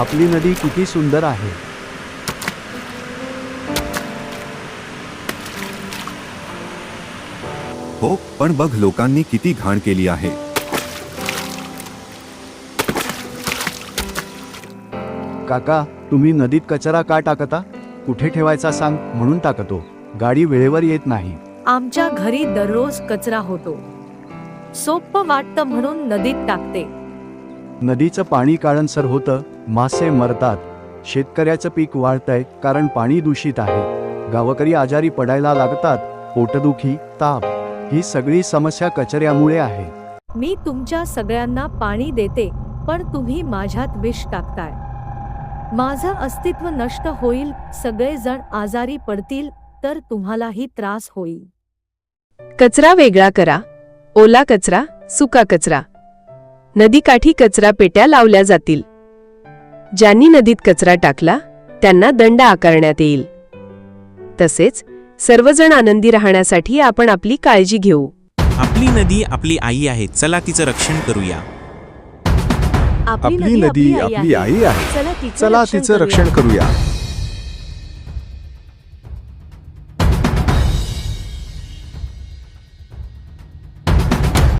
आपली नदी किती सुंदर आहे. हो पण बघ लोकांनी किती घाण केली आहे. काका तुम्ही नदीत कचरा का टाकता? कुठे ठेवायचा सांग म्हणून टाकतो. गाडी वेळेवर येत नाही. आमच्या घरी दररोज कचरा होतो. सोप्प वाटतं म्हणून नदीत टाकते. नदीचं पाणी काळणसर होतं मासे मरतात. शेतकऱ्याचं पीक वाढतंय कारण पाणी दूषित आहे. गावकरी आजारी पडायला लागतात पोटदुखी ताप. ही सगळी समस्या कचऱ्यामुळे आहे. मी तुमच्या सगळ्यांना पाणी देते पण तुम्ही माझ्यात विष टाकताय. माझं अस्तित्व नष्ट होईल सगळेजण आजारी पडतील तर तुम्हालाही त्रास होईल. कचरा वेगळा करा. ओला कचरा सुका कचरा. नदीकाठी कचरा पेट्या लावल्या जातील. ज्यांनी नदीत कचरा टाकला त्यांना दंड आकारण्यात येईल. तसेच सर्वजण आनंदी राहण्यासाठी आपण आपली काळजी घेऊ. आपली नदी आपली आई आहे चला तिचं रक्षण करूया. आपली नदी आपली आई आहे चला चला तिचं रक्षण करूया.